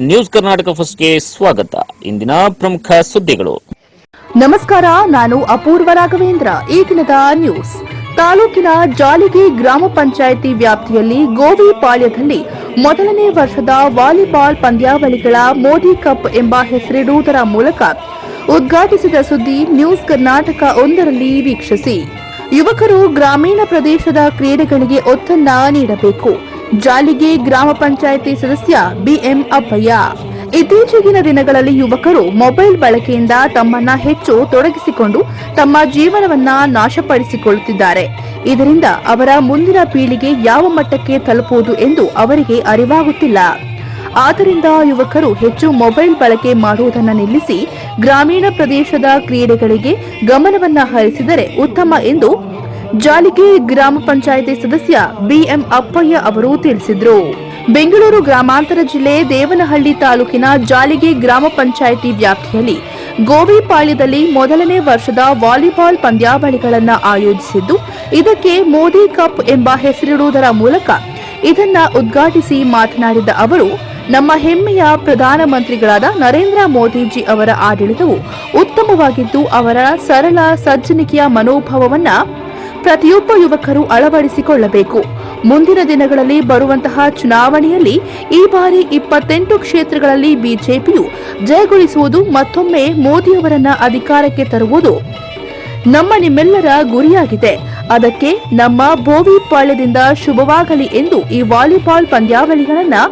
News Karnataka ಫಸ್ಟ್ಗೆ ಸ್ವಾಗತ. ಇಂದಿನ ಪ್ರಮುಖ ಸುದ್ದಿಗಳು. ನಮಸ್ಕಾರ, ನಾನು ಅಪೂರ್ವ ರಾಘವೇಂದ್ರ. ಈ ದಿನದ ನ್ಯೂಸ್. ತಾಲೂಕಿನ ಜಾಲಿಗೆ ಗ್ರಾಮ ಪಂಚಾಯಿತಿ ವ್ಯಾಪ್ತಿಯಲ್ಲಿ ಗೋವಿಪಾಳ್ಯದಲ್ಲಿ ಮೊದಲನೇ ವರ್ಷದ ವಾಲಿಬಾಲ್ ಪಂದ್ಯಾವಳಿಗಳ ಮೋದಿ ಕಪ್ ಎಂಬ ಹೆಸರಿಡುವುದರ ಮೂಲಕ ಉದ್ಘಾಟಿಸಿದ ಸುದ್ದಿ ನ್ಯೂಸ್ ಕರ್ನಾಟಕ ಒಂದರಲ್ಲಿ ವೀಕ್ಷಿಸಿ. ಯುವಕರು ಗ್ರಾಮೀಣ ಪ್ರದೇಶದ ಕ್ರೀಡೆಗಳಿಗೆ ಒತ್ತನ್ನ ನೀಡಬೇಕು. ಜಾಲಿಗೆ ಗ್ರಾಮ ಪಂಚಾಯಿತಿ ಸದಸ್ಯ ಬಿಎಂ ಅಬ್ಬಯ್ಯ ಇತ್ತೀಚೆಗಿನ ದಿನಗಳಲ್ಲಿ ಯುವಕರು ಮೊಬೈಲ್ ಬಳಕೆಯಿಂದ ತಮ್ಮನ್ನ ಹೆಚ್ಚು ತೊಡಗಿಸಿಕೊಂಡು ತಮ್ಮ ಜೀವನವನ್ನ ನಾಶಪಡಿಸಿಕೊಳ್ಳುತ್ತಿದ್ದಾರೆ. ಇದರಿಂದ ಅವರ ಮುಂದಿನ ಪೀಳಿಗೆ ಯಾವ ಮಟ್ಟಕ್ಕೆ ತಲುಪುವುದು ಎಂದು ಅವರಿಗೆ ಅರಿವಾಗುತ್ತಿಲ್ಲ. ಆದ್ದರಿಂದ ಯುವಕರು ಹೆಚ್ಚು ಮೊಬೈಲ್ ಬಳಕೆ ಮಾಡುವುದನ್ನು ನಿಲ್ಲಿಸಿ ಗ್ರಾಮೀಣ ಪ್ರದೇಶದ ಕ್ರೀಡೆಗಳಿಗೆ ಗಮನವನ್ನ ಹರಿಸಿದರೆ ಉತ್ತಮ ಎಂದು ಜಾಲಿಗೆ ಗ್ರಾಮ ಪಂಚಾಯಿತಿ ಸದಸ್ಯ ಬಿಎಂ ಅಪ್ಪಯ್ಯ ಅವರು ತಿಳಿಸಿದರು. ಬೆಂಗಳೂರು ಗ್ರಾಮಾಂತರ ಜಿಲ್ಲೆ ದೇವನಹಳ್ಳಿ ತಾಲೂಕಿನ ಜಾಲಿಗೆ ಗ್ರಾಮ ಪಂಚಾಯಿತಿ ವ್ಯಾಪ್ತಿಯಲ್ಲಿ ಗೋವಿಪಾಳ್ಯದಲ್ಲಿ ಮೊದಲನೇ ವರ್ಷದ ವಾಲಿಬಾಲ್ ಪಂದ್ಯಾವಳಿಗಳನ್ನು ಆಯೋಜಿಸಿದ್ದು, ಇದಕ್ಕೆ ಮೋದಿ ಕಪ್ ಎಂಬ ಹೆಸರಿಡುವುದರ ಮೂಲಕ ಇದನ್ನ ಉದ್ಘಾಟಿಸಿ ಮಾತನಾಡಿದ ಅವರು, ನಮ್ಮ ಹೆಮ್ಮೆಯ ಪ್ರಧಾನಮಂತ್ರಿಗಳಾದ ನರೇಂದ್ರ ಮೋದಿಜಿ ಅವರ ಆಡಳಿತವು ಉತ್ತಮವಾಗಿದ್ದು, ಅವರ ಸರಳ ಸಜ್ಜನಿಕೆಯ ಮನೋಭಾವವನ್ನ ಪ್ರತಿಯೊಬ್ಬ ಯುವಕರು ಅಳವಡಿಸಿಕೊಳ್ಳಬೇಕು. ಮುಂದಿನ ದಿನಗಳಲ್ಲಿ ಬರುವಂತಹ ಚುನಾವಣೆಯಲ್ಲಿ ಈ ಬಾರಿ ಇಪ್ಪತ್ತೆಂಟು ಕ್ಷೇತ್ರಗಳಲ್ಲಿ ಬಿಜೆಪಿಯು ಜಯಗಳಿಸುವುದು ಮತ್ತೊಮ್ಮೆ ಮೋದಿಯವರನ್ನ ಅಧಿಕಾರಕ್ಕೆ ತರುವುದು ನಮ್ಮ ನಿಮ್ಮೆಲ್ಲರ ಗುರಿಯಾಗಿದೆ. ಅದಕ್ಕೆ ನಮ್ಮ ಬೋವಿಪಾಳ್ಯದಿಂದ ಶುಭವಾಗಲಿ ಎಂದು ಈ ವಾಲಿಬಾಲ್ ಪಂದ್ಯಾವಳಿಗಳನ್ನು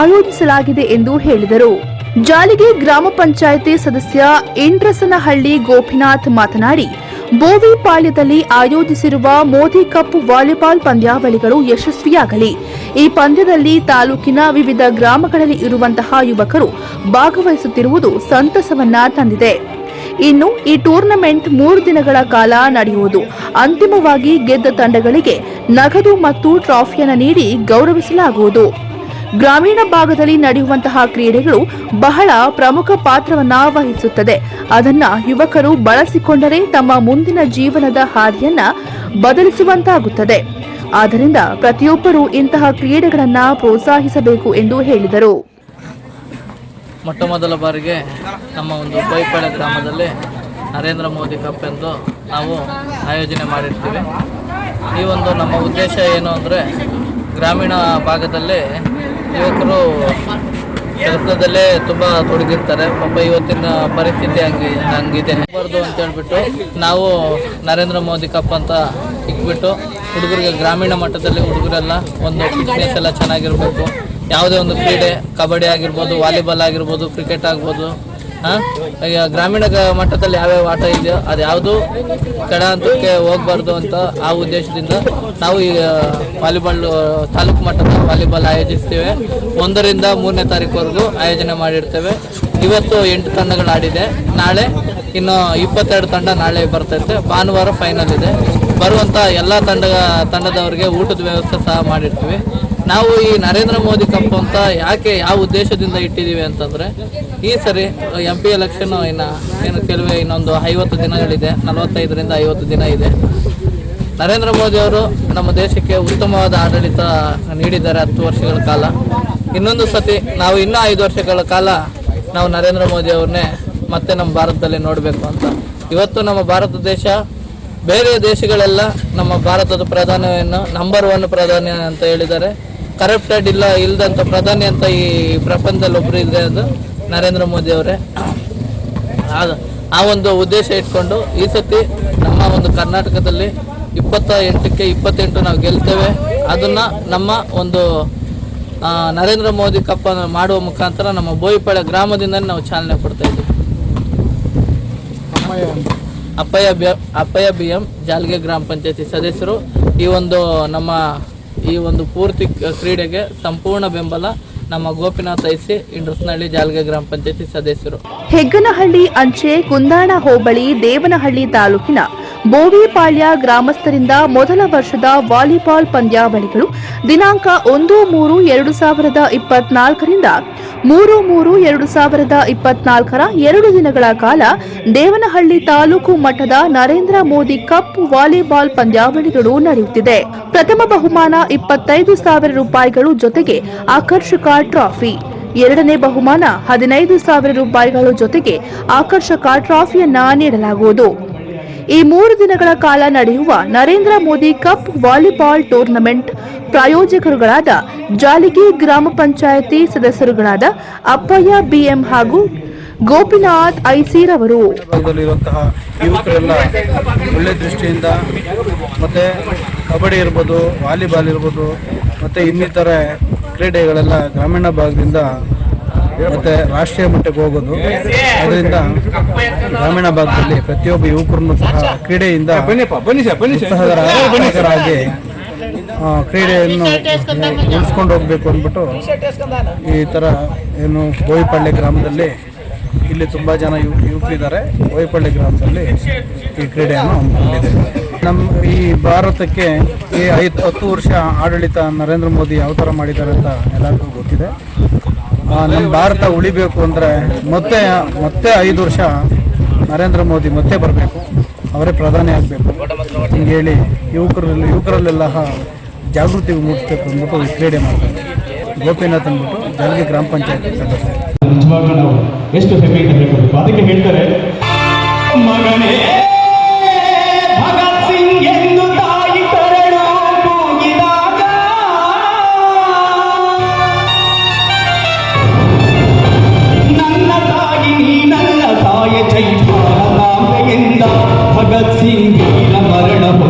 ಆಯೋಜಿಸಲಾಗಿದೆ ಎಂದು ಹೇಳಿದರು. ಜಾಲಿಗೆ ಗ್ರಾಮ ಪಂಚಾಯಿತಿ ಸದಸ್ಯ ಇಂಡ್ರಸನಹಳ್ಳಿ ಗೋಪಿನಾಥ್ ಮಾತನಾಡಿ ಬೋವಿಪಾಳ್ಯದಲ್ಲಿ ಆಯೋಜಿಸಿರುವ ಮೋದಿ ಕಪ್ ವಾಲಿಬಾಲ್ ಪಂದ್ಯಾವಳಿಗಳು ಯಶಸ್ವಿಯಾಗಲಿ. ಈ ಪಂದ್ಯದಲ್ಲಿ ತಾಲೂಕಿನ ವಿವಿಧ ಗ್ರಾಮಗಳಲ್ಲಿ ಇರುವಂತಹ ಯುವಕರು ಭಾಗವಹಿಸುತ್ತಿರುವುದು ಸಂತಸವನ್ನ ತಂದಿದೆ. ಇನ್ನು ಈ ಟೂರ್ನಮೆಂಟ್ ಮೂರು ದಿನಗಳ ಕಾಲ ನಡೆಯುವುದು. ಅಂತಿಮವಾಗಿ ಗೆದ್ದ ತಂಡಗಳಿಗೆ ನಗದು ಮತ್ತು ಟ್ರಾಫಿಯನ್ನು ನೀಡಿ ಗೌರವಿಸಲಾಗುವುದು. ಗ್ರಾಮೀಣ ಭಾಗದಲ್ಲಿ ನಡೆಯುವಂತಹ ಕ್ರೀಡೆಗಳು ಬಹಳ ಪ್ರಮುಖ ಪಾತ್ರವನ್ನ ವಹಿಸುತ್ತದೆ. ಅದನ್ನ ಯುವಕರು ಬಳಸಿಕೊಂಡರೆ ತಮ್ಮ ಮುಂದಿನ ಜೀವನದ ಹಾದಿಯನ್ನ ಬದಲಿಸುವಂತಾಗುತ್ತದೆ. ಆದ್ದರಿಂದ ಪ್ರತಿಯೊಬ್ಬರೂ ಇಂತಹ ಕ್ರೀಡೆಗಳನ್ನ ಪ್ರೋತ್ಸಾಹಿಸಬೇಕು ಎಂದು ಹೇಳಿದರು. ಮೊಟ್ಟ ಮೊದಲ ಬಾರಿಗೆ ನಮ್ಮ ಒಂದು ಬೈಪಾಳೆ ಗ್ರಾಮದಲ್ಲಿ ನರೇಂದ್ರ ಮೋದಿ ಕಪ್ ಎಂದು ನಾವು ಆಯೋಜನೆ ಮಾಡಿರ್ತೀವಿ. ಈ ಒಂದು ನಮ್ಮ ಉದ್ದೇಶ ಏನು ಅಂದರೆ ಗ್ರಾಮೀಣ ಭಾಗದಲ್ಲಿ ಯುವಕರು ಕೆಲಸದಲ್ಲೇ ತುಂಬ ತೊಡಗಿರ್ತಾರೆ. ಪಾಪ ಇವತ್ತಿನ ಪರಿಸ್ಥಿತಿ ಹಂಗೆ ಹಂಗಿದೆ. ಬರ್ದು ಅಂತ ಹೇಳ್ಬಿಟ್ಟು ನಾವು ನರೇಂದ್ರ ಮೋದಿ ಕಪ್ ಅಂತ ಇಟ್ಬಿಟ್ಟು ಹುಡುಗರಿಗೆ ಗ್ರಾಮೀಣ ಮಟ್ಟದಲ್ಲಿ ಹುಡುಗರೆಲ್ಲ ಒಂದು ಫಿಟ್ನೆಸ್ ಎಲ್ಲ ಚೆನ್ನಾಗಿರ್ಬೇಕು. ಯಾವುದೇ ಒಂದು ಕ್ರೀಡೆ, ಕಬಡ್ಡಿ ಆಗಿರ್ಬೋದು, ವಾಲಿಬಾಲ್ ಆಗಿರ್ಬೋದು, ಕ್ರಿಕೆಟ್ ಆಗ್ಬೋದು ಗ್ರಾಮೀಣ ಮಟ್ಟದಲ್ಲಿ ಯಾವ್ಯಾವ ಆಟ ಇದೆಯೋ ಅದು ಯಾವುದು ಹಂತಕ್ಕೆ ಹೋಗ್ಬಾರ್ದು ಅಂತ ಆ ಉದ್ದೇಶದಿಂದ ನಾವು ಈಗ ವಾಲಿಬಾಲ್, ತಾಲೂಕು ಮಟ್ಟದ ವಾಲಿಬಾಲ್ ಆಯೋಜಿಸ್ತೇವೆ. ಒಂದರಿಂದ ಮೂರನೇ ತಾರೀಕುವರೆಗೂ ಆಯೋಜನೆ ಮಾಡಿರ್ತೇವೆ. ಇವತ್ತು ಎಂಟು ತಂಡಗಳು ಆಡಿದೆ. ನಾಳೆ ಇನ್ನು ಇಪ್ಪತ್ತೆರಡು ತಂಡ ನಾಳೆ ಬರ್ತೈತೆ. ಭಾನುವಾರ ಫೈನಲ್ ಇದೆ. ಬರುವಂಥ ಎಲ್ಲ ತಂಡ, ತಂಡದವರಿಗೆ ಊಟದ ವ್ಯವಸ್ಥೆ ಸಹ ಮಾಡಿರ್ತೀವಿ. ನಾವು ಈ ನರೇಂದ್ರ ಮೋದಿ ಕಪ್ ಅಂತ ಯಾಕೆ, ಯಾವ ಉದ್ದೇಶದಿಂದ ಇಟ್ಟಿದ್ದೀವಿ ಅಂತಂದರೆ ಈ ಸರಿ ಎಂ ಪಿ ಎಲೆಕ್ಷನ್ ಇನ್ನು ಏನು ಕೆಲವೇ ಇನ್ನೊಂದು ಐವತ್ತು ದಿನಗಳಿದೆ, ನಲವತ್ತೈದರಿಂದ ಐವತ್ತು ದಿನ ಇದೆ. ನರೇಂದ್ರ ಮೋದಿ ಅವರು ನಮ್ಮ ದೇಶಕ್ಕೆ ಉತ್ತಮವಾದ ಆಡಳಿತ ನೀಡಿದ್ದಾರೆ ಹತ್ತು ವರ್ಷಗಳ ಕಾಲ. ಇನ್ನೊಂದು ಸತಿ ನಾವು ಇನ್ನೂ ಐದು ವರ್ಷಗಳ ಕಾಲ ನಾವು ನರೇಂದ್ರ ಮೋದಿ ಅವ್ರನ್ನೇ ಮತ್ತೆ ನಮ್ಮ ಭಾರತದಲ್ಲಿ ನೋಡಬೇಕು ಅಂತ. ಇವತ್ತು ನಮ್ಮ ಭಾರತ ದೇಶ ಬೇರೆ ದೇಶಗಳೆಲ್ಲ ನಮ್ಮ ಭಾರತದ ಪ್ರಧಾನಿಯನ್ನು ನಂಬರ್ ಒನ್ ಪ್ರಧಾನಿ ಅಂತ ಹೇಳಿದ್ದಾರೆ. ಕರಪ್ಟೆಡ್ ಇಲ್ಲ ಇಲ್ಲದಂಥ ಪ್ರಧಾನಿ ಅಂತ ಈ ಪ್ರಪಂಚದಲ್ಲಿ ಒಬ್ಬರು ಇದೆ ಅದು ನರೇಂದ್ರ ಮೋದಿ ಅವರೇ. ಆ- ಒಂದು ಉದ್ದೇಶ ಇಟ್ಕೊಂಡು ಈ ಸತಿ ನಮ್ಮ ಒಂದು ಕರ್ನಾಟಕದಲ್ಲಿ ಇಪ್ಪತ್ತ ಎಂಟಕ್ಕೆ ಇಪ್ಪತ್ತೆಂಟು ನಾವು ಗೆಲ್ತೇವೆ. ಅದನ್ನ ನಮ್ಮ ಒಂದು ನರೇಂದ್ರ ಮೋದಿ ಕಪ್ಪ ಮಾಡುವ ಮುಖಾಂತರ ನಮ್ಮ ಬೋಯಿಪಾಳೆ ಗ್ರಾಮದಿಂದ ನಾವು ಚಾಲನೆ ಕೊಡ್ತಾ ಇದ್ದೀವಿ. ಅಪ್ಪಯ್ಯ ಬಿ ಅಪ್ಪಯ್ಯ ಬಿ ಎಂ ಜಾಲ್ಗೆ ಗ್ರಾಮ ಪಂಚಾಯತಿ ಸದಸ್ಯರು. ಈ ಒಂದು ನಮ್ಮ ಈ ಒಂದು ಪೂರ್ತಿ ಕ್ರೀಡೆಗೆ ಸಂಪೂರ್ಣ ಬೆಂಬಲ ನಮ್ಮ ಗೋಪಿನಾಥ್ ಐಸಿ ಇಂಡ್ರಸ್ನಹಳ್ಳಿ ಜಾಲಗ ಗ್ರಾಮ ಪಂಚಾಯತಿ ಸದಸ್ಯರು. ಹೆಗ್ಗನಹಳ್ಳಿ ಅಂಚೆ ಕುಂದಾಣ ಹೋಬಳಿ ದೇವನಹಳ್ಳಿ ತಾಲೂಕಿನ ಬೋವಿಪಾಳ್ಯ ಗ್ರಾಮಸ್ಥರಿಂದ ಮೊದಲ ವರ್ಷದ ವಾಲಿಬಾಲ್ ಪಂದ್ಯಾವಳಿಗಳು ದಿನಾಂಕ ಒಂದು ಮೂರು ಎರಡು ಸಾವಿರದ ಇಪ್ಪತ್ನಾಲ್ಕರಿಂದ ಮೂರು ಮೂರು ಎರಡು ಸಾವಿರದ ಇಪ್ಪತ್ನಾಲ್ಕರ ಎರಡು ದಿನಗಳ ಕಾಲ ದೇವನಹಳ್ಳಿ ತಾಲೂಕು ಮಟ್ಟದ ನರೇಂದ್ರ ಮೋದಿ ಕಪ್ ವಾಲಿಬಾಲ್ ಪಂದ್ಯಾವಳಿಗಳು ನಡೆಯುತ್ತಿದೆ. ಪ್ರಥಮ ಬಹುಮಾನ ಇಪ್ಪತ್ತೈದು ಸಾವಿರ ರೂಪಾಯಿಗಳು ಜೊತೆಗೆ ಆಕರ್ಷಕ ಟ್ರಾಫಿ. ಎರಡನೇ ಬಹುಮಾನ ಹದಿನೈದು ಸಾವಿರ ರೂಪಾಯಿಗಳ ಜೊತೆಗೆ ಆಕರ್ಷಕ ಟ್ರಾಫಿಯನ್ನ ನೀಡಲಾಗುವುದು. ಈ ಮೂರು ದಿನಗಳ ಕಾಲ ನಡೆಯುವ Narendra Modi cup volleyball tournament ಪ್ರಾಯೋಜಕರುಗಳಾದ Jaligi ಗ್ರಾಮ ಪಂಚಾಯಿತಿ ಸದಸ್ಯರುಗಳಾದ ಅಪ್ಪಯ್ಯ ಬಿಎಂ ಹಾಗೂ ಗೋಪಿನಾಥ್ ಐಸಿರವರು ಅವರು. ಯುವಕರೆಲ್ಲ ಒಳ್ಳೆ ದೃಷ್ಟಿಯಿಂದ ಮತ್ತೆ ಕಬಡ್ಡಿ ಇರ್ಬೋದು ವಾಲಿಬಾಲ್ ಇರ್ಬೋದು ಮತ್ತು ಇನ್ನಿತರ ಕ್ರೀಡೆಗಳೆಲ್ಲ ಗ್ರಾಮೀಣ ಭಾಗದಿಂದ ಮತ್ತೆ ರಾಷ್ಟ್ರೀಯ ಮಟ್ಟಕ್ಕೆ ಹೋಗೋದು. ಅದರಿಂದ ಗ್ರಾಮೀಣ ಭಾಗದಲ್ಲಿ ಪ್ರತಿಯೊಬ್ಬ ಯುವಕರನ್ನು ಸಹ ಕ್ರೀಡೆಯಿಂದ ಬನ್ನಿ ಕ್ರೀಡೆಯನ್ನು ಉಳಿಸ್ಕೊಂಡು ಹೋಗಬೇಕು ಅಂದ್ಬಿಟ್ಟು ಈ ಥರ ಏನು ಬೋಯಿಪಳ್ಳಿ ಗ್ರಾಮದಲ್ಲಿ ಇಲ್ಲಿ ತುಂಬ ಜನ ಯು ಯುವಕರಿದ್ದಾರೆ. ಬೋಯಿಪಳ್ಳಿ ಗ್ರಾಮದಲ್ಲಿ ಈ ಕ್ರೀಡೆಯನ್ನು ಹಮ್ಮಿಕೊಂಡಿದೆ ನಮ್ಮ ಈ ಭಾರತಕ್ಕೆ ಈ ಐದು ಹತ್ತು ವರ್ಷ ಆಡಳಿತ ನರೇಂದ್ರ ಮೋದಿ ಯಾವ ಥರ ಮಾಡಿದ್ದಾರೆ ಅಂತ ಎಲ್ಲರಿಗೂ ಗೊತ್ತಿದೆ. ನಮ್ಮ ಭಾರತ ಉಳಿಬೇಕು ಅಂದರೆ ಮತ್ತೆ ಮತ್ತೆ ಐದು ವರ್ಷ ನರೇಂದ್ರ ಮೋದಿ ಮತ್ತೆ ಬರಬೇಕು, ಅವರೇ ಪ್ರಧಾನಿ ಆಗಬೇಕು. ಹಿಂಗೆ ಹೇಳಿ ಯುವಕರಲ್ಲಿ, ಯುವಕರಲ್ಲೆಲ್ಲ ಜಾಗೃತಿ ಮೂಡಿಸ್ಬೇಕು ಅಂದ್ಬಿಟ್ಟು ಕ್ರೀಡೆ ಮಾಡ್ತಾರೆ ಗೋಪಿನಾಥ್ ಅಂದ್ಬಿಟ್ಟು ಜಲಗಿ ಗ್ರಾಮ ಪಂಚಾಯತ್ ಸದಸ್ಯ ಎಷ್ಟು ಹೆಮ್ಮೆ ಅದಕ್ಕೆ ಹೇಳ್ತಾರೆ பகிர்ந்தார் பகத்சிங் வீர மரணம்